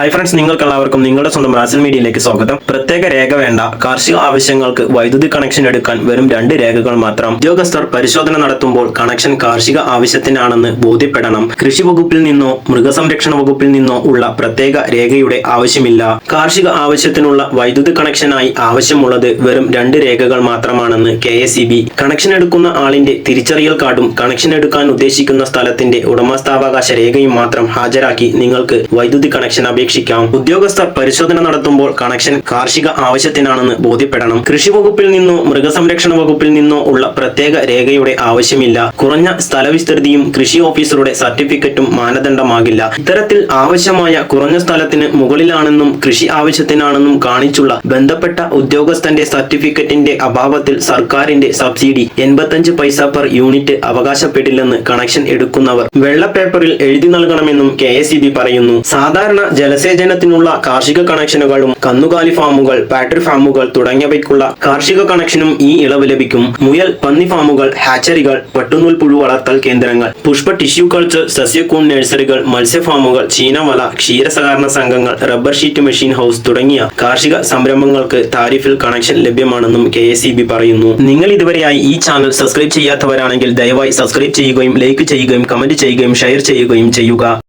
Hi friends നിങ്ങൾക്ക് എല്ലാവർക്കും നിങ്ങളുടെ സ്വന്തം റാസൽ മീഡിയയിലേക്ക് സ്വാഗതം. പ്രത്യേക രേഖ വേണ്ട. കാർഷിക ആവശ്യങ്ങൾക്ക് വൈദ്യുതി കണക്ഷൻ എടുക്കാൻ വെറും രണ്ട് രേഖകൾ മാത്രം. ഉദ്യോഗസ്ഥർ പരിശോധന നടത്തുമ്പോൾ കണക്ഷൻ കാർഷിക ആവശ്യത്തിനാണെന്ന് ബോധ്യപ്പെടണം. കൃഷി വകുപ്പിൽ നിന്നോ മൃഗസംരക്ഷണ വകുപ്പിൽ നിന്നോ ഉള്ള പ്രത്യേക രേഖയുടെ ആവശ്യമില്ല. കാർഷിക ആവശ്യത്തിനുള്ള വൈദ്യുതി കണക്ഷനായി ആവശ്യമുള്ളത് വെറും രണ്ട് രേഖകൾ മാത്രമാണെന്ന് കെ എസ് കണക്ഷൻ എടുക്കുന്ന ആളിന്റെ തിരിച്ചറിയൽ കാർഡും കണക്ഷൻ എടുക്കാൻ ഉദ്ദേശിക്കുന്ന സ്ഥലത്തിന്റെ ഉടമസ്ഥാവകാശ രേഖയും മാത്രം ഹാജരാക്കി നിങ്ങൾക്ക് വൈദ്യുതി കണക്ഷൻ അപേക്ഷിക്കാം. ഉദ്യോഗസ്ഥർ പരിശോധന നടത്തുമ്പോൾ കണക്ഷൻ കാർഷിക ആവശ്യത്തിനാണെന്ന് ബോധ്യപ്പെടണം. കൃഷി വകുപ്പിൽ നിന്നോ മൃഗസംരക്ഷണ വകുപ്പിൽ നിന്നോ ഉള്ള പ്രത്യേക രേഖയുടെ ആവശ്യമില്ല. കുറഞ്ഞ സ്ഥലവിസ്തൃതിയും കൃഷി ഓഫീസറുടെ സർട്ടിഫിക്കറ്റും മാനദണ്ഡമാകില്ല. ഇത്തരത്തിൽ ആവശ്യമായ കുറഞ്ഞ സ്ഥലത്തിന് മുകളിലാണെന്നും കൃഷി ആവശ്യത്തിനാണെന്നും കാണിച്ചുള്ള ബന്ധപ്പെട്ട ഉദ്യോഗസ്ഥന്റെ സർട്ടിഫിക്കറ്റിന്റെ അഭാവത്തിൽ സർക്കാരിന്റെ സബ്സിഡി എൺപത്തഞ്ച് പൈസ പെർ യൂണിറ്റ് അവകാശപ്പെടില്ലെന്ന് കണക്ഷൻ എടുക്കുന്നവർ വെള്ള പേപ്പറിൽ എഴുതി നൽകണമെന്നും കെ പറയുന്നു. സാധാരണ ജലസേചനത്തിനുള്ള കാർഷിക കണക്ഷനുകളും കന്നുകാലി ഫാമുകൾ ബാറ്ററി ഫാമുകൾ തുടങ്ങിയവയ്ക്കുള്ള കാർഷിക കണക്ഷനും ഈ ഇളവ് ലഭിക്കും. മുയൽ പന്നി ഫാമുകൾ ഹാച്ചറികൾ പട്ടുനൂൽ പുഴു വളർത്തൽ കേന്ദ്രങ്ങൾ പുഷ്പ ടിഷ്യൂ കൾച്ചർ സസ്യക്കൂൺ നഴ്സറികൾ മത്സ്യ ഫാമുകൾ ചീനവല ക്ഷീര സഹകരണ സംഘങ്ങൾ റബ്ബർ ഷീറ്റ് മെഷീൻ ഹൗസ് തുടങ്ങിയ കാർഷിക സംരംഭങ്ങൾക്ക് താരിഫിൽ കണക്ഷൻ ലഭ്യമാണെന്നും കെ പറയുന്നു. നിങ്ങൾ ഇതുവരെയായി ഈ ചാനൽ സബ്സ്ക്രൈബ് ചെയ്യാത്തവരാണെങ്കിൽ ദയവായി സബ്സ്ക്രൈബ് ചെയ്യുകയും ലൈക്ക് ചെയ്യുകയും കമന്റ് ചെയ്യുകയും ഷെയർ ചെയ്യുകയും ചെയ്യുക.